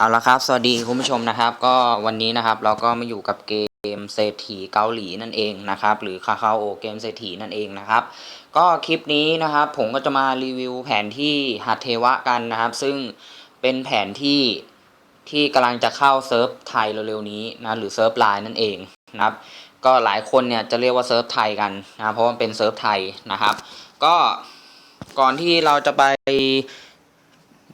เอาละครับ สวัสดีคุณผู้ชมนะครับ ก็วันนี้นะครับเราก็มาอยู่กับเกมเศรษฐีเกาหลีนั่นเองนะครับ หรือคาคาโอเกมเศรษฐีนั่นเองนะครับ ก็คลิปนี้นะครับ ผมก็จะมารีวิวแผนที่หัดเทวะกันนะครับ ซึ่งเป็นแผนที่ที่กำลังจะเข้าเซิร์ฟไทยเร็วๆนี้นะหรือเซิร์ฟไลน์นั่นเองนะครับ ก็หลายคนเนี่ยจะเรียกว่าเซิร์ฟไทยกันนะเพราะว่าเป็นเซิร์ฟไทยนะครับ ก็ก่อนที่เราจะไป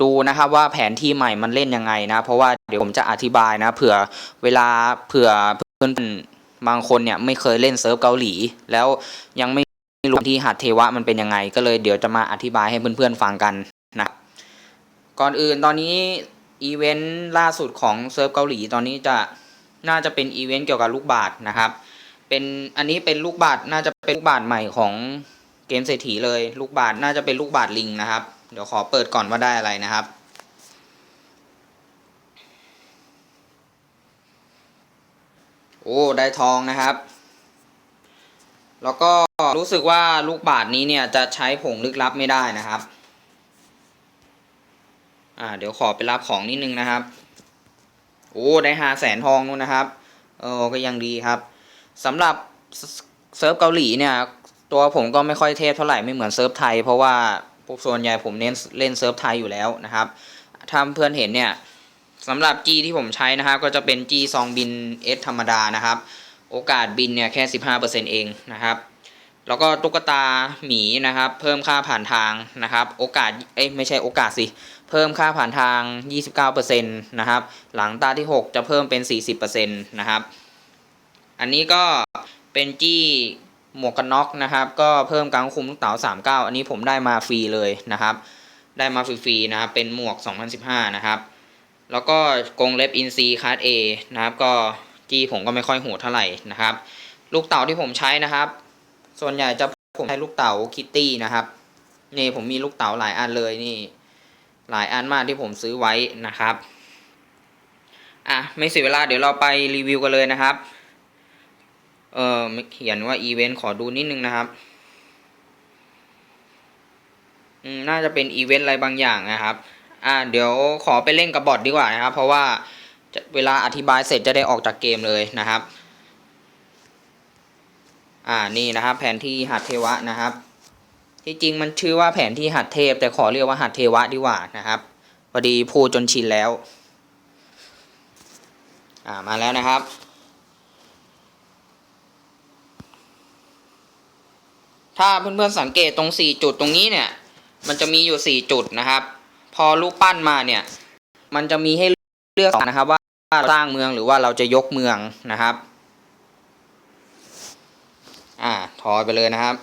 ดูนะครับว่าแผนที่ใหม่มันเล่นยังไงนะ เพราะว่าเดี๋ยวผมจะอธิบายนะเผื่อเวลาเผื่อเพื่อนบางคนเนี่ยไม่เคยเล่นเซิร์ฟเกาหลี แล้วยังไม่รู้ที่หัดเทวะมันเป็นยังไง ก็เลยเดี๋ยวจะมาอธิบายให้เพื่อนๆฟังกันนะก่อนอื่นตอนนี้อีเวนต์ล่าสุดของเซิร์ฟเกาหลีตอนนี้จะน่าจะเป็นอีเวนต์เกี่ยวกับลูกบาศก์นะครับ เป็นอันนี้เป็นลูกบาศก์น่าจะเป็นลูกบาศก์ใหม่ของเกมเศรษฐีเลย ลูกบาศก์น่าจะเป็นลูกบาศก์ลิงนะครับ เดี๋ยวขอเปิดก่อนว่าได้อะไรนะครับ โอ้ได้ทองนะครับ แล้วก็รู้สึกว่าลูกบาทนี้เนี่ยจะใช้ผงลึกลับไม่ได้นะครับ อ่าเดี๋ยวขอไปรับของนิดนึงนะครับ โอ้ได้หาแสนทองนู่นนะครับเออก็ยังดีครับสำหรับเซิร์ฟเกาหลีเนี่ย ตัวผมก็ไม่ค่อยเทพเท่าไหร่ไม่เหมือนเซิร์ฟไทย เพราะว่า ส่วนใหญ่ผมเน้นเล่นเซิร์ฟไทยอยู่แล้วนะครับถ้าเพื่อนเห็นเนี่ยสำหรับ G ที่ผมใช้นะครับ ก็จะเป็น G ซองบิน S ธรรมดานะครับ โอกาสบินเนี่ยแค่ 15%เองนะครับแล้วก็ตุ๊กตาหมีนะครับ เพิ่มค่าผ่านทางนะครับ โอกาสเอ้ยไม่ใช่โอกาสสิเพิ่มค่าผ่านทาง 29%นะครับ หลังตาที่ 6 จะเพิ่มเป็น 40%นะครับ อันนี้ก็เป็นจี้ หมวกกันน็อกนะครับ ก็เพิ่มการควบคุมลูกเต๋า39 อันนี้ผมได้มาฟรีเลยนะครับ ได้มาฟรีๆนะครับ เป็นหมวก 2015 นะครับ แล้วก็กรงเล็บอินซีคัส A นะครับ ก็จี้ผมก็ไม่ค่อยโหดเท่าไหร่นะครับ ลูกเต๋าที่ผมใช้นะครับ ส่วนใหญ่จะผมใช้ลูกเต๋าคิตตี้นะครับนี่ผมมีลูกเต๋าหลายอันเลยนี่ หลายอันมากที่ผมซื้อไว้นะครับอะไม่เสียเวลาเดี๋ยวเราไปรีวิวกันเลยนะครับ เออเขียนว่าอีเวนต์ขอดูนิดนึงนะครับอืมน่าจะเป็นอีเวนต์อะไรบางอย่างนะครับ อ่า เดี๋ยวขอไปเล่นกับบอทดีกว่านะครับ เพราะว่าเวลาอธิบายเสร็จจะได้ออกจากเกมเลยนะครับ อ่า นี่นะครับ แผนที่หัดเทวะนะครับ ที่จริงมันชื่อว่าแผนที่หัดเทพ แต่ขอเรียกว่าหัดเทวะดีกว่านะครับ พอดีพูดจนชินแล้ว อ่า มาแล้วนะครับ ถ้าเพื่อนๆสังเกตตรงสี่จุดตรงนี้เนี่ย มันจะมีอยู่สี่จุดนะครับ พอรูปปั้นมาเนี่ย มันจะมีให้เลือกนะครับว่าสร้างเมืองหรือว่าเราจะยกเมืองนะครับ อ่าถอยไปเลยนะครับ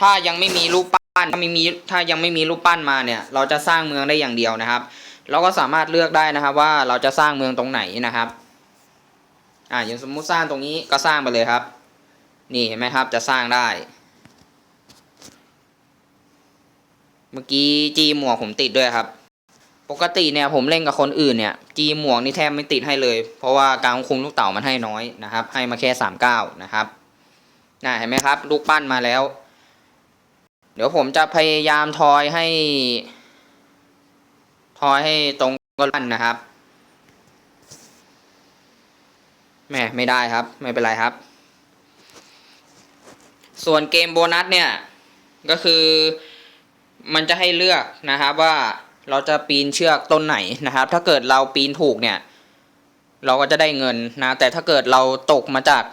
ถ้ายังไม่มีรูปปั้นถ้าไม่มีถ้ายังไม่มีรูปปั้นมาเนี่ย เราจะสร้างเมืองได้อย่างเดียวนะครับ เราก็สามารถเลือกได้นะครับ ว่าเราจะสร้างเมืองตรงไหนนะครับ อ่าอย่างสมมุติสร้างตรงนี้ก็สร้างไปเลยครับ นี่เห็นไหมครับจะสร้างได้ เมื่อกี้จีหมวกผมติดด้วยครับ ปกติเนี่ยผมเล่นกับคนอื่นเนี่ย จีหมวกนี่แทบไม่ติดให้เลย เพราะว่าการคุมลูกเต๋ามันให้น้อยนะครับ ให้มาแค่สามเก้านะครับน่าเห็นไหมครับ ลูกปั้นมาแล้ว เดี๋ยวผมจะพยายามทอยให้ ทอยให้ตรงกับปั้นนะครับแม่ไม่ได้ครับ ไม่เป็นไรครับ ส่วนเกมโบนัสเนี่ย ก็คือมันจะให้เลือกนะครับว่าเราจะปีนเชือกต้นไหนนะครับ ถ้าเกิดเราปีนถูกเนี่ย เราก็จะได้เงินนะ แต่ถ้าเกิดเราตกมาจาก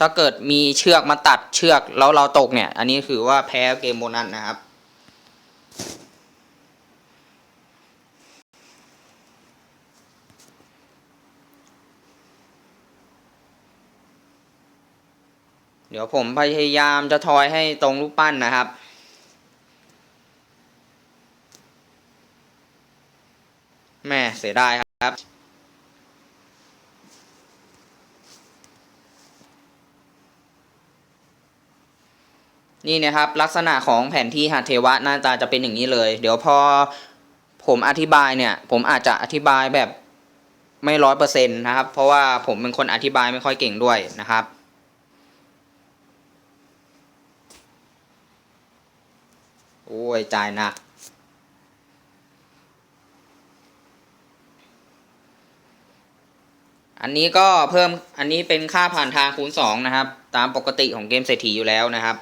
ถ้าเกิดมีเชือกมาตัดเชือกแล้วเราตกเนี่ย อันนี้คือว่าแพ้เกมโบนัสนะครับ เดี๋ยวผมพยายามจะทอยให้ตรงรูปปั้นนะครับ แม่เสียดายครับ นี่นะครับลักษณะของแผนที่หาเทวะหน้าตาจะเป็นอย่างนี้เลย เดี๋ยวพอผมอธิบายเนี่ย ผมอาจจะอธิบายแบบไม่ร้อยเปอร์เซ็นต์นะครับ เพราะว่าผมเป็นคนอธิบายไม่ค่อยเก่งด้วยนะครับ โอ้ย จ่ายหนัก อันนี้ก็เพิ่มอันนี้เป็นค่าผ่านทางคูณ 2 นะครับ ตามปกติของเกมเศรษฐีอยู่แล้วนะครับ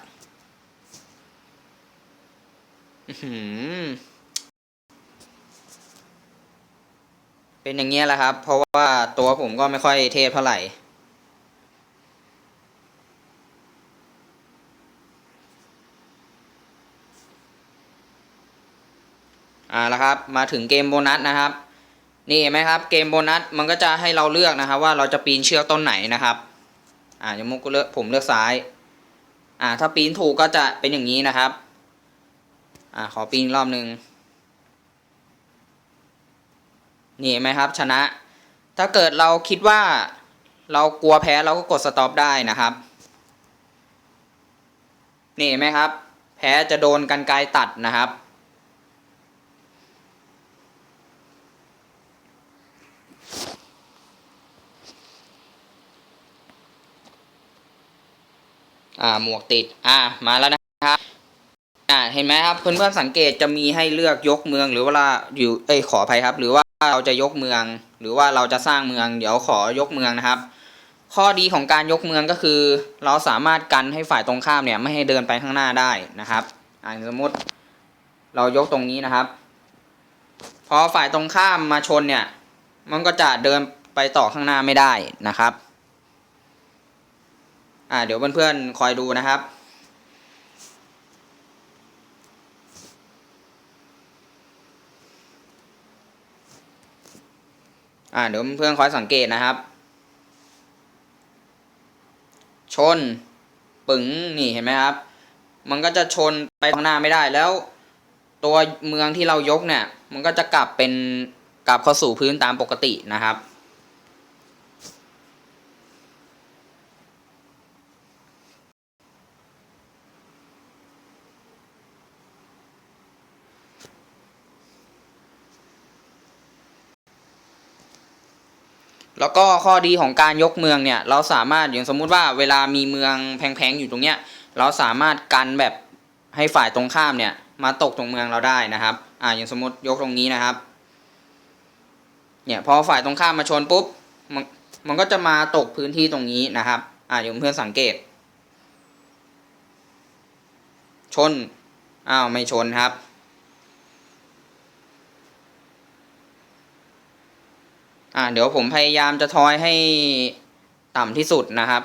เป็นอย่างเงี้ยแหละครับ เพราะว่าตัวผมก็ไม่ค่อยเทพเท่าไหร่ ครับ มาถึงเกมโบนัสนะครับ นี่เห็นไหมครับ เกมโบนัสมันก็จะให้เราเลือกนะครับ ว่าเราจะปีนเชือกต้นไหนนะครับ อ่าอย่างมุกก็เลือกผมเลือกซ้าย อ่า ถ้าปีนถูกก็จะเป็นอย่างนี้นะครับ อ่าขอปีนรอบหนึ่งนี่เห็นไหมครับ ชนะ ถ้าเกิดเราคิดว่าเรากลัวแพ้เราก็กดสต็อปได้นะครับ นี่เห็นไหมครับ แพ้จะโดนกันไกรตัดนะครับ อ่าหมวกติดอ่ามาแล้วนะครับอ่าเห็นไหมครับเพื่อนๆสังเกตจะมีให้เลือกยกเมืองหรือว่าเราอยู่เอ้ยขออภัยครับ หรือว่าเราจะยกเมือง หรือว่าเราจะสร้างเมือง เดี๋ยวขอยกเมืองนะครับ ข้อดีของการยกเมืองก็คือ เราสามารถกันให้ฝ่ายตรงข้ามเนี่ยไม่ให้เดินไปข้างหน้าได้นะครับอ่าสมมติ เรายกตรงนี้นะครับ พอฝ่ายตรงข้ามมาชนเนี่ย มันก็จะเดินไปต่อข้างหน้าไม่ได้นะครับ อ่าเดี๋ยวเพื่อนๆคอยดูนะครับอ่าเดี๋ยวเพื่อนคอยสังเกตนะครับ ชนปึ๋งนี่เห็นไหมครับ มันก็จะชนไปข้างหน้าไม่ได้แล้ว ตัวเมืองที่เรายกเนี่ย มันก็จะกลับเป็นกลับเข้าสู่พื้นตามปกตินะครับ แล้วก็ข้อดีของการยกเมืองเนี่ยเราสามารถอย่างสมมุติว่าเวลามีเมืองแพงๆอยู่ตรงเนี้ยเราสามารถกันแบบให้ฝ่ายตรงข้ามเนี่ยมาตกตรงเมืองเราได้นะครับอ่าอย่างสมมติยกตรงนี้นะครับเนี่ยพอฝ่ายตรงข้ามมาชนปุ๊บมันมันก็จะมาตกพื้นที่ตรงนี้นะครับอ่าอย่างเพื่อนสังเกต ชนอ้าวไม่ชนครับ อ่าเดี๋ยวผมพยายามจะทอยให้ต่ำที่สุดนะครับ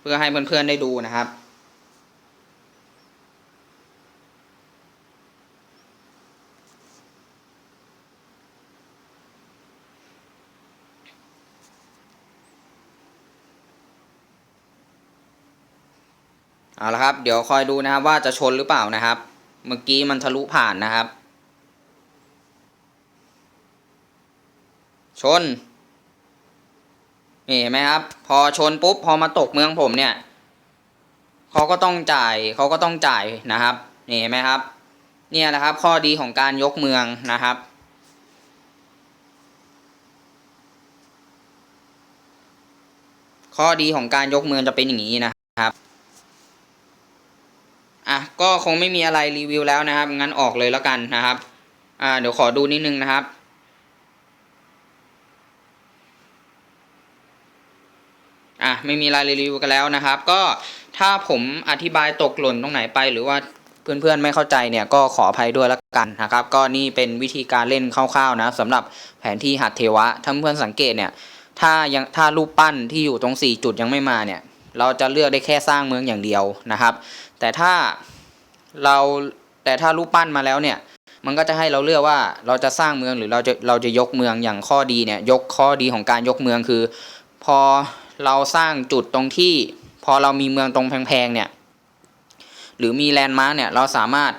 เพื่อให้เพื่อนๆได้ดูนะครับเอาละครับ เดี๋ยวคอยดูนะครับว่าจะชนหรือเปล่านะครับ เมื่อกี้มันทะลุผ่านนะครับ ชน นี่เห็นไหมครับ พอชนปุ๊บ พอมาตกเมืองผมเนี่ยเขาก็ต้องจ่ายเขาก็ต้องจ่ายนะครับ นี่เห็นไหมครับ เนี่ยนะครับ ข้อดีของการยกเมืองนะครับ ข้อดีของการยกเมืองจะเป็นอย่างนี้นะครับอะก็คงไม่มีอะไรรีวิวแล้วนะครับ งั้นออกเลยแล้วกันนะครับ อ่า เดี๋ยวขอดูนิดนึงนะครับ อะไม่มีรายรีวิวกันแล้วนะครับ ก็ถ้าผมอธิบายตกหล่นตรงไหนไป หรือว่าเพื่อนๆไม่เข้าใจเนี่ยก็ขออภัยด้วยละกันนะครับ ก็นี่เป็นวิธีการเล่นคร่าวๆนะสำหรับแผนที่หัดเทวะถ้าเพื่อนสังเกตเนี่ยถ้ายังถ้ารูปปั้นที่อยู่ตรง 4 จุดยังไม่มาเนี่ย เราจะเลือกได้แค่สร้างเมืองอย่างเดียวนะครับ แต่ถ้าเราแต่ถ้ารูปปั้นมาแล้วเนี่ยมันก็จะให้เราเลือกว่าเราจะสร้างเมืองหรือเราจะเราจะยกเมืองอย่างข้อดีเนี่ยยกข้อดีของการยกเมืองคือ พอ เราสร้างจุดตรงที่พอเรามีเมืองตรงแพงๆเนี่ยหรือมีแลนด์มาร์กเนี่ยเราสามารถ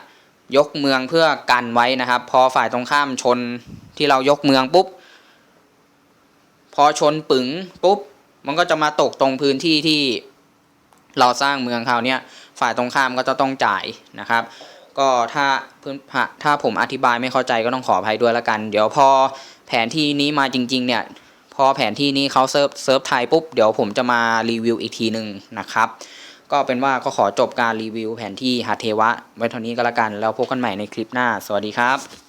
ยกเมืองเพื่อกันไว้นะครับ พอฝ่ายตรงข้ามชนที่เรายกเมืองปุ๊บ พอชนปึงปุ๊บ มันก็จะมาตกตรงพื้นที่ที่เราสร้างเมืองคราวเนี้ยฝ่ายตรงข้ามก็จะต้องจ่ายนะครับ ก็ถ้าเพื่อนถ้าผมอธิบายไม่เข้าใจก็ต้องขออภัยด้วยละกัน เดี๋ยวพอแผนที่นี้มาจริง ๆ เนี่ย พอแผนที่นี้เขาเซิร์ฟเซิร์ฟไทยปุ๊บ เดี๋ยวผมจะมารีวิวอีกทีหนึ่งนะครับ ก็เป็นว่าก็ขอจบการรีวิวแผนที่หาเทวะ ไว้เท่านี้ก็แล้วกัน แล้วพบกันใหม่ในคลิปหน้า สวัสดีครับ